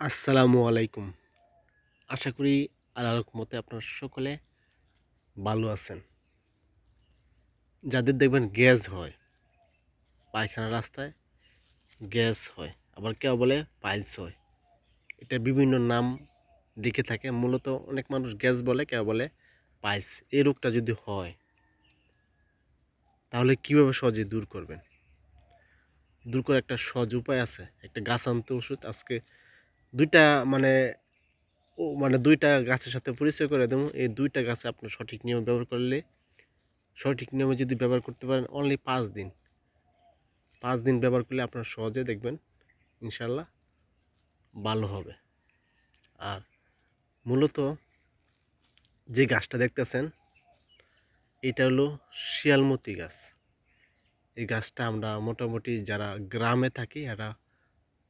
আসসালামু আলাইকুম। আশা করি আল্লাহর মতে আপনারা সকলে ভালো আছেন। যাদের দেখবেন গ্যাস হয়, পায়খানা রাস্তায় গ্যাস হয়, আবার কেউ বলে পাইলস হয়। এটা বিভিন্ন নাম ডেকে থাকে, মূলত অনেক মানুষ গ্যাস বলে, কেউ বলে পাইলস। এই রোগটা যদি হয়, তাহলে কীভাবে সহজে দূর করবেন? দূর করার একটা সহজ উপায় আছে, একটা গাছ গাছান্ত ওষুধ আজকে দুইটা মানে মানে দুইটা গাছের সাথে পরিচয় করে দেবো। এই দুইটা গাছে আপনি সঠিক নিয়মে ব্যবহার করলে, সঠিক নিয়মে যদি ব্যবহার করতে পারেন অনলি পাঁচ দিন। পাঁচ দিন ব্যবহার করলে আপনার সহজে দেখবেন, ইনশাল্লাহ ভালো হবে। আর মূলত যে গাছটা দেখতেছেন, এটা হলো শিয়ালমতি গাছ। এই গাছটা আমরা মোটামুটি যারা গ্রামে থাকি, এরা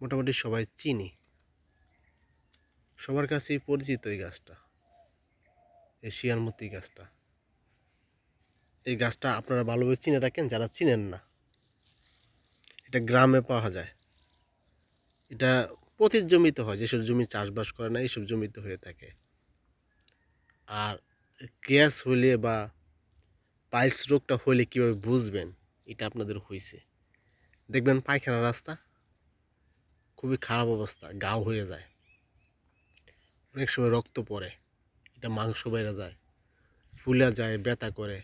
মোটামুটি সবাই চিনি। সবার কাছেই পরিচিত এই গাছটা, এই শিয়ালমতি গাছটা। এই গাছটা আপনারা ভালোভাবে চিনে রাখেন, যারা চিনেন না, এটা গ্রামে পাওয়া যায়। এটা পতির জমিতে হয়, যেসব জমি চাষবাস করে না, এইসব জমিতে হয়ে থাকে। আর গ্যাস হইলে বা পাইলস রোগটা হইলে কীভাবে বুঝবেন, এটা আপনাদের হয়েছে দেখবেন পায়খানা রাস্তা খুবই খারাপ অবস্থা, গাও হয়ে যায়। অনেক সময় রক্ত পড়ে, এটা মাংস বেড়ে যায়, ফুলে যায়, ব্যথা করে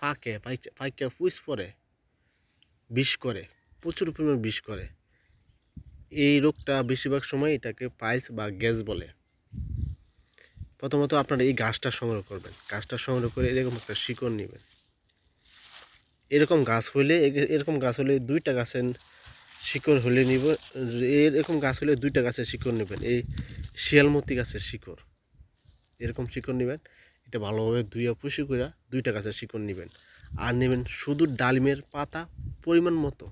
পাকে পাইকে পুষ পড়ে, বিষ করে, প্রচুর পরিমাণ বিষ করে। এই রোগটা বেশিরভাগ সময় এটাকে পাইলস বা গ্যাস বলে। প্রথমত আপনারা এই গাছটা সংগ্রহ করবেন। গাছটা সংগ্রহ করে এরকম একটা শিকড় নেবেন। এরকম গাছ হলে এরকম গাছ হলে দুইটা গাছের শিকড় হলে নিব। এরকম গাছ হলে দুইটা গাছের শিকড় নেবেন। এই শিয়ালমতি গাছের শিকড়। এরকম শিকড় নেবেন। এটা ভালোভাবে ধুইয়া পুষি করে দুইটা গাছের শিকড় নেবেন। আর নেবেন শুধু ডালিমের পাতা পরিমাণ মতো।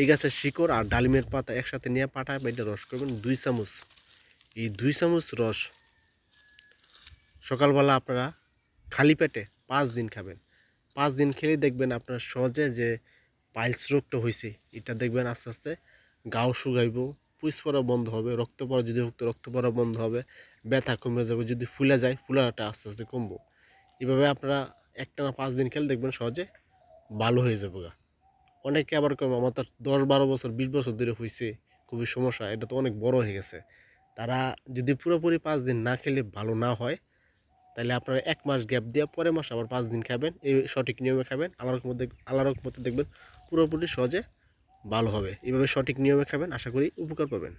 এই গাছের শিকড় আর ডালিমের পাতা একসাথে নিয়ে পাঠায় বা এটা রস করবেন দুই চামচ। এই দুই চামচ রস সকালবেলা আপনারা খালি পেটে পাঁচ দিন খাবেন। পাঁচ দিন খেলে দেখবেন আপনার সহজে যে পাইলস রোগটা হয়েছে এটা দেখবেন আস্তে আস্তে গাও শুকাইব পুষ পড়া বন্ধ হবে, রক্ত পড়া যদি রক্ত পড়া বন্ধ হবে, ব্যথা কমে যাবে, যদি ফুলে যায়, ফুলাটা আস্তে আস্তে কমবো। এভাবে আপনারা একটা না পাঁচ দিন খেলে দেখবেন সহজে ভালো হয়ে যাবে গা। অনেকে আবার কম আমার তো দশ বারো বছর, বিশ বছর ধরে হয়েছে খুবই সমস্যা, এটা তো অনেক বড় হয়ে গেছে। তারা যদি পুরোপুরি পাঁচ দিন না খেলে ভালো না হয় তাহলে আপনারা এক মাস গ্যাপ দিয়ে পরের মাস আবার পাঁচ দিন খাবেন, এই সঠিক নিয়মে খাবেন আলারক মধ্যে আল্লাহর মধ্যে দেখবেন পুরোপুরি সহজে ভালো হবে। এভাবে সঠিক নিয়মে খাবেন, আশা করি উপকার পাবেন।